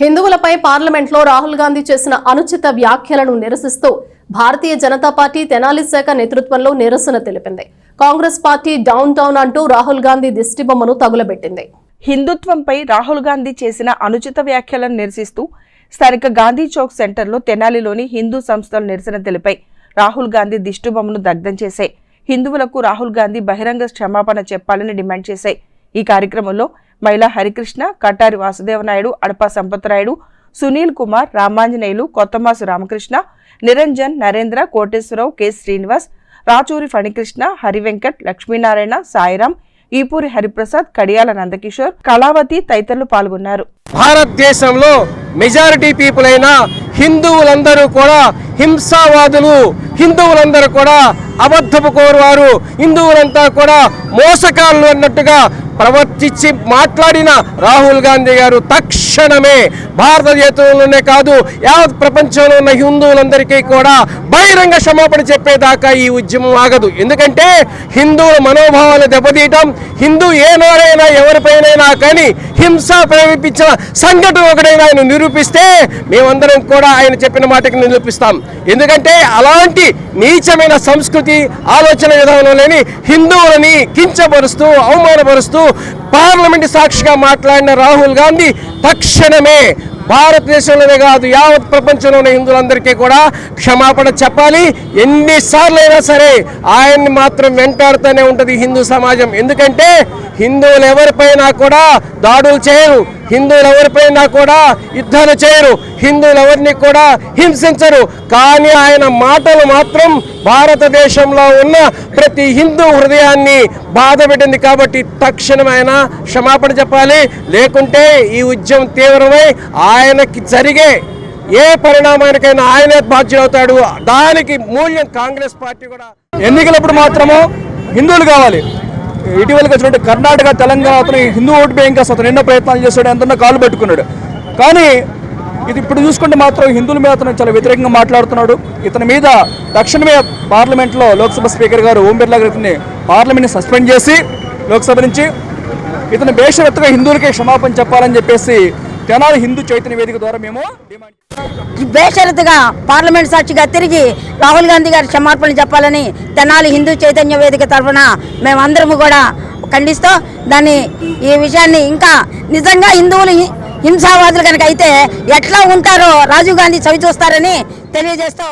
హిందువులపై పార్లమెంట్లో రాహుల్ గాంధీ చేసిన అనుచిత వ్యాఖ్యలను నిరసిస్తూ భారతీయ జనతా పార్టీ తెనాలి శాఖ నేతృత్వంలో నిరసన తెలిపింది. కాంగ్రెస్ పార్టీ డౌన్ టౌన్ అంటూ రాహుల్ గాంధీ దిష్టిబొమ్మను తగులబెట్టింది. హిందుత్వంపై రాహుల్ గాంధీ చేసిన అనుచిత వ్యాఖ్యలను నిరసిస్తూ స్థానిక గాంధీ చౌక్ సెంటర్లో తెనాలిలోని హిందూ సంస్థలు నిరసన తెలిపాయి రాహుల్ గాంధీ దిష్టిబొమ్మను దగ్ధం చేశాయి. హిందువులకు రాహుల్ గాంధీ బహిరంగ క్షమాపణ చెప్పాలని డిమాండ్ చేశాయి. ఈ కార్యక్రమంలో మైలా హరికృష్ణ కట్టారి వాసుదేవనాయుడు అడపా సంపత్రాయుడు సునీల్ కుమార్ రామాంజనేయులు కొత్తమాసు రామకృష్ణ నిరంజన్ నరేంద్ర కోటేశ్వరరావు కె. శ్రీనివాస్ రాచూరి ఫణికృష్ణ హరివెంకట్ లక్ష్మీనారాయణ సాయిరాం ఈపూరి హరిప్రసాద్ కడియాల నందకిషోర్ కళావతి తదితరులు పాల్గొన్నారు. భారతదేశంలో మెజారిటీ పీపుల్ అయిన హిందువులందరూ కూడా హింసావాదులు. హిందువులందరూ కూడా అబద్ధపు కోరువారు. హిందువులంతా కూడా మోసకారులు అన్నట్టుగా ప్రవర్తించి మాట్లాడిన రాహుల్ గాంధీ గారు తక్షణమే భారతదేశంలోనే కాదు యావత్ ప్రపంచంలో ఉన్న హిందువులందరికీ కూడా బహిరంగ క్షమాపణ చెప్పేదాకా ఈ ఉద్యమం ఆగదు. ఎందుకంటే హిందువుల మనోభావాలు దెబ్బతీయటం హిందూ ఏనాడైనా ఎవరిపైనైనా కానీ హింస ప్రేరేపించిన సంఘటన ఒకటైనా ఆయన నిరూపిస్తే మేమందరం కూడా ఆయన చెప్పిన మాటకి నిరూపిస్తాం ఎందుకంటే అలాంటి నీచమైన సంస్కృతి ఆలోచన విధానం లేని హిందువులని కించపరుస్తూ అవమానపరుస్తూ పార్లమెంట్ సాక్షిగా మాట్లాడిన రాహుల్ గాంధీ తక్షణమే భారతదేశంలోనే కాదు యావత్ ప్రపంచంలో ఉన్న హిందువులందరికీ కూడా క్షమాపణ చెప్పాలి. ఎన్నిసార్లు అయినా సరే ఆయన్ని మాత్రం వెంటాడుతూనే ఉంటుంది హిందూ సమాజం. ఎందుకంటే హిందువులు ఎవరిపైనా కూడా దాడులు చేయరు. హిందువులు ఎవరిపైనా కూడా యుద్ధాలు చేయరు. హిందువులు ఎవరిని కూడా హింసించరు. కానీ ఆయన మాటలు మాత్రం భారతదేశంలో ఉన్న ప్రతి హిందూ హృదయాన్ని బాధపెట్టింది కాబట్టి తక్షణం ఆయన క్షమాపణ చెప్పాలి. లేకుంటే ఈ ఉద్యమం తీవ్రమై ఆయనకి జరిగే ఏ పరిణామానికైనా ఆయనే బాధ్యులవుతాడు. దానికి మూల్యం కాంగ్రెస్ పార్టీ కూడా. ఎన్నికలప్పుడు మాత్రము హిందువులు కావాలి. ఇటీవలకి వచ్చినట్టు కర్ణాటక తెలంగాణ అతను హిందూ ఓటు బ్యాంక్ అతను ఎన్నో ప్రయత్నాలు చేశాడు ఎంతనో కాలు పెట్టుకున్నాడు. కానీ ఇది ఇప్పుడు చూసుకుంటే మాత్రం హిందువుల మీద అతను చాలా వ్యతిరేకంగా మాట్లాడుతున్నాడు. ఇతని మీద తక్షణమే పార్లమెంట్లో లోక్సభ స్పీకర్ గారు ఓం బిర్లా గారిని పార్లమెంట్ని సస్పెండ్ చేసి లోక్సభ నుంచి ఇతను బేషరత్తుగా హిందువులకే క్షమాపణ చెప్పాలని చెప్పేసి తెనాలి హిందూ చైతన్య వేదిక ద్వారా మేము బేషరతుగా పార్లమెంట్ సాక్షిగా తిరిగి రాహుల్ గాంధీ గారి క్షమాపణ చెప్పాలని తెనాలి హిందూ చైతన్య వేదిక తరఫున మేమందరము కూడా ఖండిస్తూ దాన్ని ఈ విషయాన్ని ఇంకా నిజంగా హిందువులు హింసావాదులు కనుక అయితే ఎట్లా ఉంటారో రాజీవ్ గాంధీ చవి చూస్తారని తెలియజేస్తూ